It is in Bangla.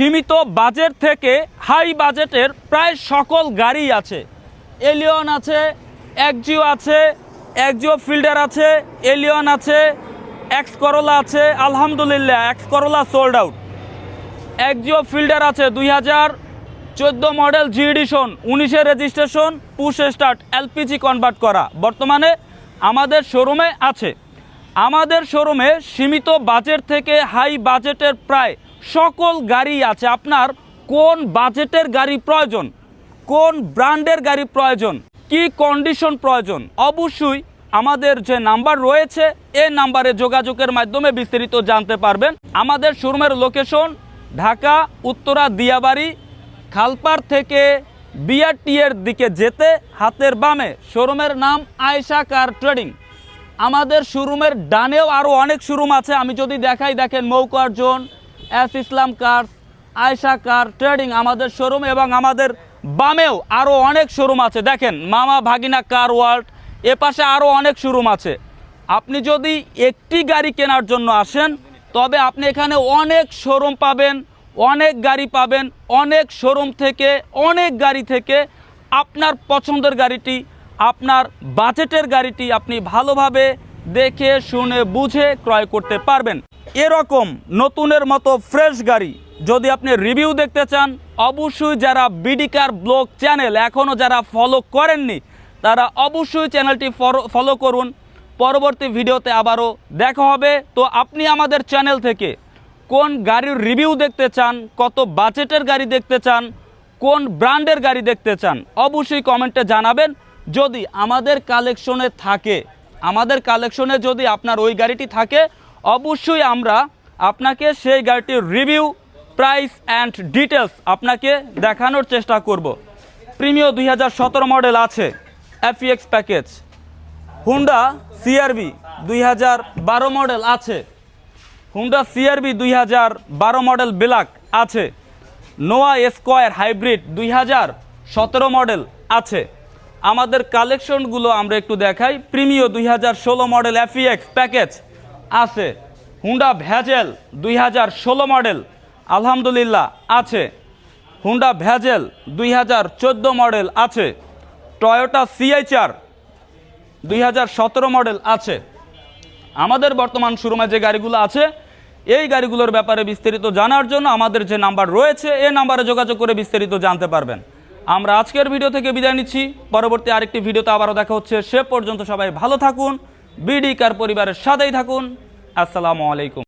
সীমিত বাজেট থেকে হাই বাজেটের প্রায় সকল গাড়ি আছে। এলিয়ন আছে, একজিও আছে, একজিও ফিল্ডার আছে, এলিয়ন আছে, এক্স করোলা আছে, আলহামদুলিল্লাহ, X Corolla sold out Axio Fielder আছে দুই হাজার চোদ্দ মডেল জি এডিশন উনিশে registration, push start, LPG convert করা। বর্তমানে আমাদের শোরুমে আছে। আমাদের শোরুমে সীমিত বাজেট থেকে হাই বাজেটের প্রায় সকল গাড়ি আছে। আপনার কোন বাজেটের গাড়ি প্রয়োজন? কোন ব্র্যান্ডের গাড়ি প্রয়োজন? কি কন্ডিশন প্রয়োজন? অবশ্যই আমাদের যে নাম্বার রয়েছে এই নাম্বারে যোগাযোগের মাধ্যমে বিস্তারিত জানতে পারবেন। আমাদের শোরুমের লোকেশন ঢাকা, উত্তরা, দিয়াবাড়ি, খালপাড় থেকে বিআরটি এর দিকে যেতে হাতের বামে। শোরুমের নাম আয়শা কার ট্রেডিং। আমাদের শোরুমের ডানেও আরও অনেক শোরুম আছে। আমি যদি দেখাই, দেখেন মৌকার zone S Islam car Ayesha car, trading আমাদের শোরুম এবং আমাদের বামেও আরও অনেক শোরুম আছে। দেখেন, মামা ভাগিনা কার ওয়ার্ল্ড এ পাশে আরও অনেক শোরুম আছে। আপনি যদি একটি গাড়ি কেনার জন্য আসেন, তবে আপনি এখানে অনেক শোরুম পাবেন, অনেক গাড়ি পাবেন, অনেক শোরুম থেকে, অনেক গাড়ি থেকে আপনার পছন্দের গাড়িটি, আপনার বাজেটের গাড়িটি আপনি ভালোভাবে দেখে, শুনে, বুঝে ক্রয় করতে পারবেন। এরকম নতুনের মতো ফ্রেশ গাড়ি। যদি আপনি রিভিউ দেখতে চান, অবশ্যই যারা বিডিকার ব্লগ চ্যানেল এখনও যারা ফলো করেননি, তারা অবশ্যই চ্যানেলটি ফলো করুন। পরবর্তী ভিডিওতে আবারও দেখা হবে। তো আপনি আমাদের চ্যানেল থেকে কোন গাড়ির রিভিউ দেখতে চান, কত বাজেটের গাড়ি দেখতে চান, কোন ব্র্যান্ডের গাড়ি দেখতে চান, অবশ্যই কমেন্টে জানাবেন। যদি আমাদের কালেকশনে থাকে আমাদের কালেকশনে যদি আপনার ওই গাড়িটি থাকে, অবশ্যই আমরা আপনাকে সেই গাড়িটির রিভিউ প্রাইস অ্যান্ড ডিটেলস আপনাকে দেখানোর চেষ্টা করব। প্রিমিয় দুই হাজার সতেরো মডেল আছে এফইএক্স প্যাকেজ হুন্ডা সিআরবি দুই হাজার বারো মডেল আছে। হুন্ডা সিআরবি দুই হাজার বারো মডেল ব্ল্যাক আছে। নোয়া স্কোয়ার হাইব্রিড দুই হাজার সতেরো মডেল আছে। আমাদের কালেকশনগুলো আমরা একটু দেখাই। প্রিমিও দুই হাজার ষোলো মডেল এফইএক্স প্যাকেজ আছে। হুন্ডা ভ্যাজেল দুই হাজার ষোলো মডেল আলহামদুলিল্লাহ আছে। হুন্ডা ভ্যাজেল দুই হাজার চোদ্দ মডেল আছে। টয়োটা সিআইচার দুই হাজার সতেরো মডেল আছে। আমাদের বর্তমান শোরুমে যে গাড়িগুলো আছে, এই গাড়িগুলোর ব্যাপারে বিস্তারিত জানার জন্য আমাদের যে নাম্বার রয়েছে, এই নাম্বারে যোগাযোগ করে বিস্তারিত জানতে পারবেন। আমরা আজকের ভিডিও থেকে বিদায় নিচ্ছি। পরবর্তী আরেকটি ভিডিওতে আবারও দেখা হচ্ছে। সে পর্যন্ত সবাই ভালো থাকুন বিডি কার পরিবারের সাথেই থাকুন। আসসালামু আলাইকুম।